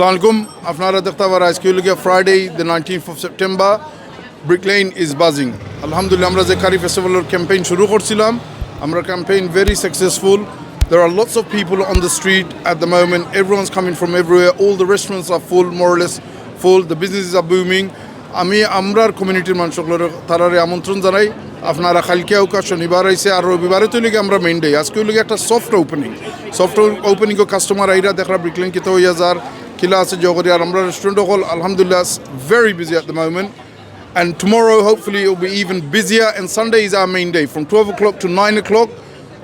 আসসালামু আলাইকুম আপনারা দেখতে পারেন আজকে হলো গিয়ে Friday the nineteenth of September Brick Lane is buzzing আলহামদুলিল্লাহ আমরা যে কারি ফেস্টিভ্যালের ক্যাম্পেইন শুরু করছিলাম আমরা campaign very successful There are lots of people on the street at the moment. Everyone's coming from everywhere. All the restaurants are full, more or less full. The businesses are booming. আমি আমরার কমিউনিটির মানুষগুলোর তারারে আমন্ত্রণ জানাই আপনারা কালকে আউকা শনিবার আইসে আর রবিবারে তো লিগে আমরা মেইন ডে আজকে লিগে একটা soft opening soft opening customer আইরা দেখরা ব্রিকলেন কিতে হইয়া যার কিলা আছে জগরি আর আমরা রেস্টুরেন্ট হল আলহামদুলিল্লাহ very busy at the moment And tomorrow, hopefully, it will be even busier. And Sunday is our main day from 12 o'clock to 9 o'clock.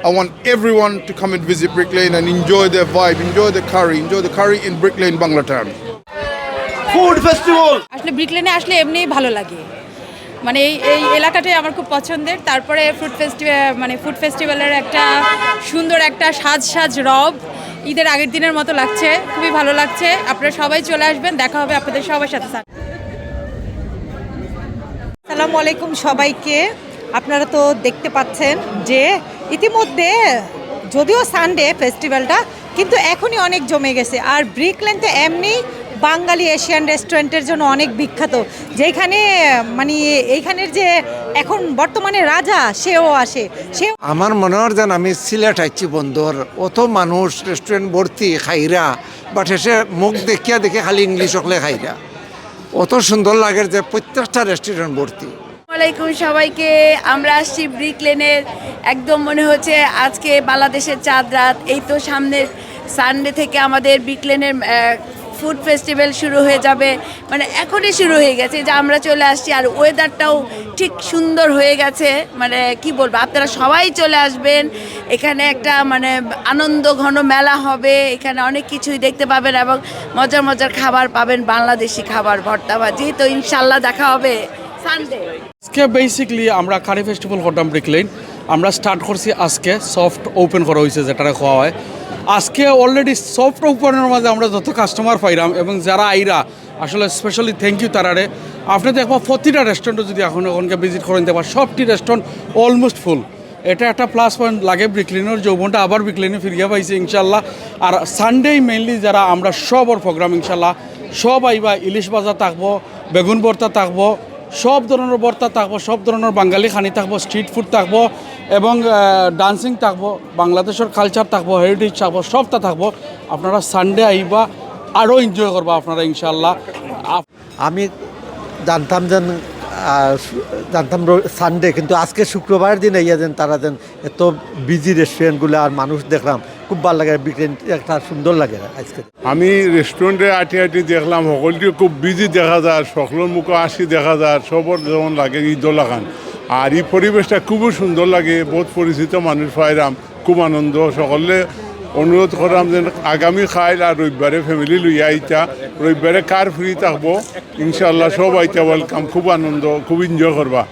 I want everyone to come and visit Brick Lane and enjoy their vibe, enjoy the curry, enjoy the curry in Brick Lane, Banglatown. Food festival আসলে ব্রিকলেনে আসলে এমনি ভালো লাগে মানে এই এই এলাকাটাই আমার খুব পছন্দের তারপরে ফুড ফেস্টিভ্যাল মানে ফুড ফেস্টিভ্যালের একটা সুন্দর একটা সাজ সাজ রব ঈদের আগের দিনের মতো লাগছে, খুবই ভালো লাগছে। আপনারা সবাই চলে আসবেন, দেখা হবে আপনাদের সবার সাথে আসসালামু আলাইকুম সবাইকে। আপনারা তো দেখতে পাচ্ছেন যে ইতিমধ্যে, যদিও সানডে ফেস্টিভ্যালটা কিন্তু এখনই অনেক জমে গেছে। আর ব্রিক ব্রিকল্যান্ডে এমনি বাঙালি এশিয়ান রেস্টুরেন্টের জন্য অনেক বিখ্যাত। যেখানে মানে এইখানের যে এখন বর্তমানে রাজা সেও আসে। সে আমার মনে হয় যেন আমি সিলেট আইছি বন্ধুর। অত মানুষ রেস্টুরেন্ট ভর্তি খাইরা বাট এসে মুখ দেখিয়া দেখে খালি ইংলিশ হকলে খাইরা। অত সুন্দর লাগে যে প্রত্যেকটা রেস্টুরেন্ট ভর্তি। আসসালামাইকুম সবাইকে আমরা আসছি ব্রিক লেনের একদম মনে হচ্ছে আজকে বাংলাদেশের চাঁদ রাত। এই তো সামনের সানডে থেকে আমাদের ব্রিক লেনের ফুড ফেস্টিভ্যাল শুরু হয়ে যাবে। মানে এখনই শুরু হয়ে গেছে যে আমরা চলে আসছি আর ওয়েদারটাও ঠিক সুন্দর হয়ে গেছে। মানে কি বলব, আপনারা সবাই চলে আসবেন। এখানে একটা মানে আনন্দ ঘন মেলা হবে। এখানে অনেক কিছুই দেখতে পাবেন এবং মজার মজার খাবার পাবেন, বাংলাদেশি খাবার, ভর্তা ভাজি। তো ইনশাল্লাহ দেখা হবে সানডে আজকে বেসিকলি আমরা কারি ফেস্টিভ্যাল করতাম ব্রিকলেন আমরা স্টার্ট করছি আজকে সফট ওপেন করা হয়েছে যেটা খাওয়া হয়। আজকে অলরেডি সফট ওপেনের মাঝে আমরা যত কাস্টমার পাইলাম এবং যারা আইরা, আসলে স্পেশালি থ্যাংক ইউ তারারে। আপনি দেখব প্রতিটা রেস্টুরেন্টে যদি এখন ওখানকে ভিজিট করেন, দেখবা সবটি রেস্টুরেন্ট অলমোস্ট ফুল এটা একটা প্লাস পয়েন্ট লাগে ব্রিকলিনের যৌবনটা আবার ব্রিকলিনে ফিরিয়ে পাইছে ইনশাল্লাহ আর সানডে মেইনলি যারা, আমরা সব সবর প্রোগ্রাম ইনশাল্লাহ সব আইবা, ইলিশ বাজার থাকব, বেগুন ভর্তা থাকব সব ধরনের বর্তা থাকব, সব ধরনের বাঙালি খানি থাকব স্ট্রিট ফুড থাকব, এবং ডান্সিং থাকব, বাংলাদেশের কালচার থাকব হেরিটেজ থাকব, সবটা থাকব। আপনারা সানডে আইবা আরও এনজয় করব আপনারা ইনশাল্লাহ আমি জানতাম যেন জানতাম সানডে কিন্তু আজকে শুক্রবার দিন ইয়া যেন তারা যেন এত বিজি রেস্টুরেন্টগুলো আর মানুষ দেখলাম। খুব ভালো লাগে বিক্রি একটা সুন্দর লাগে আজকে। আমি রেস্টুরেন্টে আটি আটি দেখলাম, সকলকে খুব বিজি দেখা যায়, সকলের মুখে আসি দেখা যায়, সবর যেমন লাগে ঈদোলা খান আর এই পরিবেশটা খুবই সুন্দর লাগে, বহুত পরিচিত মানুষ পাইলাম খুব আনন্দ, সকলে অনুরোধ করলাম যে আগামী খাইল আর রবিবারে ফ্যামিলি লইয়া আইতা। রবিবারে কার ফ্রি থাকব? ইনশাল্লাহ সব আইতা ওয়েলকাম খুব আনন্দ, খুব এনজয় করবা।